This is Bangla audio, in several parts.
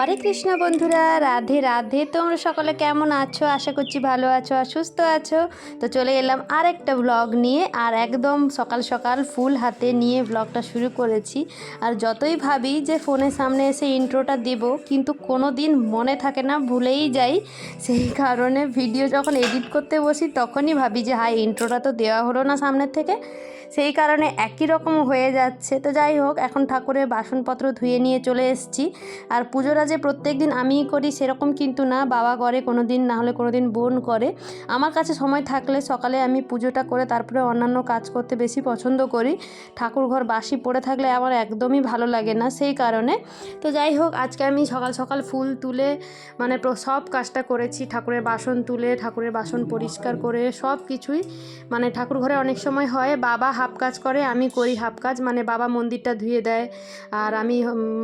হরে কৃষ্ণ বন্ধুরা, রাধে রাধে। তোমরা সকলে কেমন আছো? আশা করছি ভালো আছো আর সুস্থ আছো। তো চলে এলাম আর একটা ব্লগ নিয়ে আর একদম সকাল সকাল ফুল হাতে নিয়ে ব্লগটা শুরু করেছি। আর যতই ভাবি যে ফোনের সামনে এসে ইন্ট্রোটা দেব, কিন্তু কোনো দিন মনে থাকে না, ভুলেই যাই। সেই কারণে ভিডিও যখন এডিট করতে বসি, তখনই ভাবি যে হাই ইন্ট্রোটা তো দেওয়া হলো না সামনের থেকে। সেই কারণে একই রকম হয়ে যাচ্ছে। তো যাই হোক, এখন ঠাকুরের বাসনপত্র ধুয়ে নিয়ে চলে এসেছি। আর পুজোটা যে প্রত্যেক দিন আমিই করি সেরকম কিন্তু না, বাবা করে কোনো দিন না হলে কোনো দিন বোন করে। আমার কাছে সময় থাকলে সকালে আমি পুজোটা করে তারপরে অন্যান্য কাজ করতে বেশি পছন্দ করি। ঠাকুর ঘর বাসি পড়ে থাকলে আমার একদমই ভালো লাগে না সেই কারণে। তো যাই হোক, আজকে আমি সকাল সকাল ফুল তুলে মানে সব কাজটা করেছি। ঠাকুরের বাসন তুলে, ঠাকুরের বাসন পরিষ্কার করে সব কিছুই মানে ঠাকুর ঘরে অনেক সময় হয়, বাবা হাফ কাজ করে, আমি করি হাফ কাজ। মানে বাবা মন্দিরটা ধুয়ে দেয়, আর আমি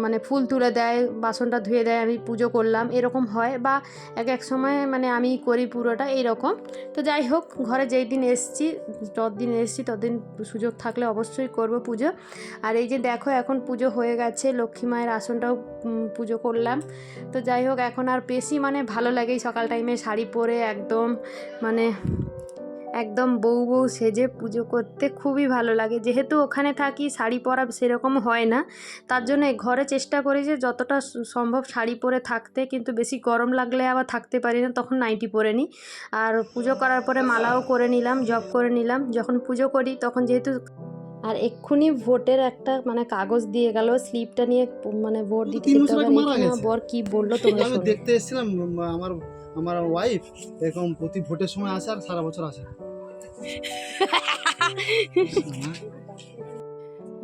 মানে ফুল তুলে দেয়, বাসনটা ধুয়ে দেয়, আমি পুজো করলাম, এরকম হয়। বা এক এক সময় মানে আমি করি পুরোটা এইরকম। তো যাই হোক, ঘরে যেই দিন এসছি ততদিন এসছি ততদিন সুযোগ থাকলে অবশ্যই করব পুজো। আর এই যে দেখো, এখন পুজো হয়ে গেছে, লক্ষ্মী মায়ের আসনটাও পুজো করলাম। তো যাই হোক, এখন আর বেশি মানে ভালো লাগে, সকাল টাইমে শাড়ি পরে একদম মানে একদম বউ বউ সেজে পুজো করতে খুবই ভালো লাগে। যেহেতু ওখানে থাকি শাড়ি পরা সেরকম হয় না। তার জন্য ঘরে চেষ্টা করি যে যতটা সম্ভব শাড়ি পরে থাকতে। কিন্তু বেশি গরম লাগলে আবার থাকতে পারি না তখন নাইটি পরে নিই আর পুজো করার পরে মালাও করে নিলাম জব করে নিলাম। যখন পুজো করি তখন যেহেতু আর এক্ষুনি ভোটের একটা মানে কাগজ দিয়ে গেল স্লিপটা নিয়ে মানে ভোট দিতে। বর কি বলল তোমরা দেখতে এসেছিলাম আমার আমার ওয়াইফ এরকম প্রতি ভোটের সময় আসে আর সারা বছর আসে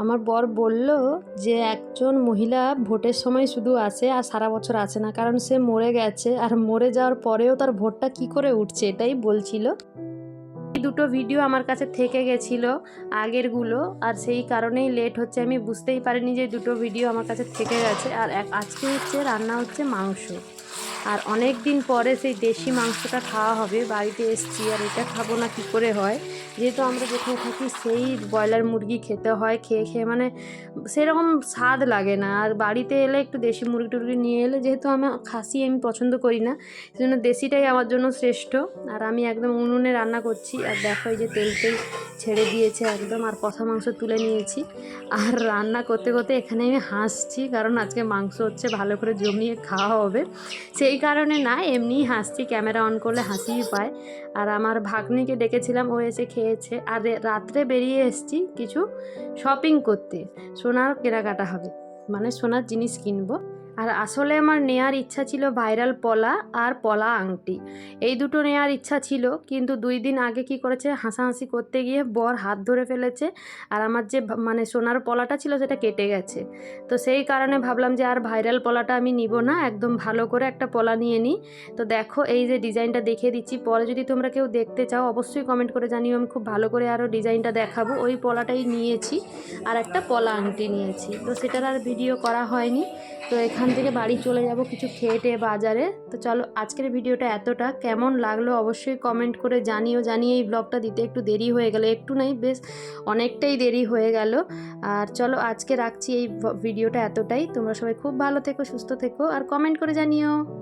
আমার বর বলল যে একজন মহিলা ভোটের সময় শুধু আসে আর সারা বছর আসে না, কারণ সে মরে গেছে আর মরে যাওয়ার পরেও তার ভোটটা কি করে উঠছে এটাই বলছিল। দুটো ভিডিও আমার কাছে থেকে গেছিল আগেরগুলো আর সেই কারণেই লেট হচ্ছে, আমি বুঝতেই পারিনি যে দুটো ভিডিও আমার কাছে থেকে গেছে। আর আজকে হচ্ছে রান্না হচ্ছে মাংস। আর অনেক দিন পরে সেই দেশি মাংসটা খাওয়া হবে, বাড়িতে এসছি আর এটা খাব না কি করে হয়? যেহেতু আমরা যেখানে থাকি সেই ব্রয়লার মুরগি খেতে হয়, খেয়ে খেয়ে মানে সেরকম স্বাদ লাগে না। আর বাড়িতে এলে একটু দেশি মুরগি টুরগি নিয়ে এলে যেহেতু আমি খাসি আমি পছন্দ করি না, সেজন্য দেশিটাই আমার জন্য শ্রেষ্ঠ। আর আমি একদম উনুনে রান্না করছি আর দেখো এই যে তেল তেল ছেড়ে দিয়েছে একদম আর কষা মাংস তুলে নিয়েছি। আর রান্না করতে করতে এখানে আমি হাসছি কারণ আজকে মাংস হচ্ছে ভালো করে জমিয়ে খাওয়া হবে। সেই কারণে না এমনি হাসছি, ক্যামেরা অন করলে হাসিই পায়। আর আমার ভাগ্নিকে ডেকেছিলাম, ও এসে খেয়েছে। আর রাত্রে বেরিয়ে এসছি কিছু শপিং করতে। সোনার কেনাকাটা হবে। মানে সোনার জিনিস কিনবো। আর আসলে আমার নেয়ার ইচ্ছা ছিল ভাইরাল পলা আর পলা আংটি। এই দুটো নেয়ার ইচ্ছা ছিল, কিন্তু দুই দিন আগে কি করেছে, হাসাহাসি করতে গিয়ে বর হাত ধরে ফেলেছে আর আমার যে মানে সোনার পলাটা ছিল সেটা কেটে গেছে। তো সেই কারণে ভাবলাম যে আর ভাইরাল পলাটা আমি নিব না, একদম ভালো করে একটা পলা নিয়ে নিই। তো দেখো, এই যে ডিজাইনটা দেখিয়ে দিচ্ছি, পরে যদি তোমরা কেউ দেখতে চাও, অবশ্যই কমেন্ট করে জানিও, আমি খুব ভালো করে আরও ডিজাইনটা দেখাবো। ওই পলাটাই নিয়েছি আর একটা পলা আংটি নিয়েছি। তো সেটার আর ভিডিও করা হয়নি। তো এখান থেকে বাড়ি চলে যাব কিছু খেয়ে বাজারে। তো চলো আজকের ভিডিওটা এতটা। কেমন লাগল অবশ্যই কমেন্ট করে জানিও। জানিয়ে এই ব্লগটা দিতে একটু দেরি হয়ে গেল। একটু নাই, বেশ অনেকটাই দেরি হয়ে গেল। আর চলো আজকে রাখছি এই ভিডিওটা এতটাই। তোমরা সবাই খুব ভালো থেকো, সুস্থ থেকো। আর কমেন্ট করে জানিও।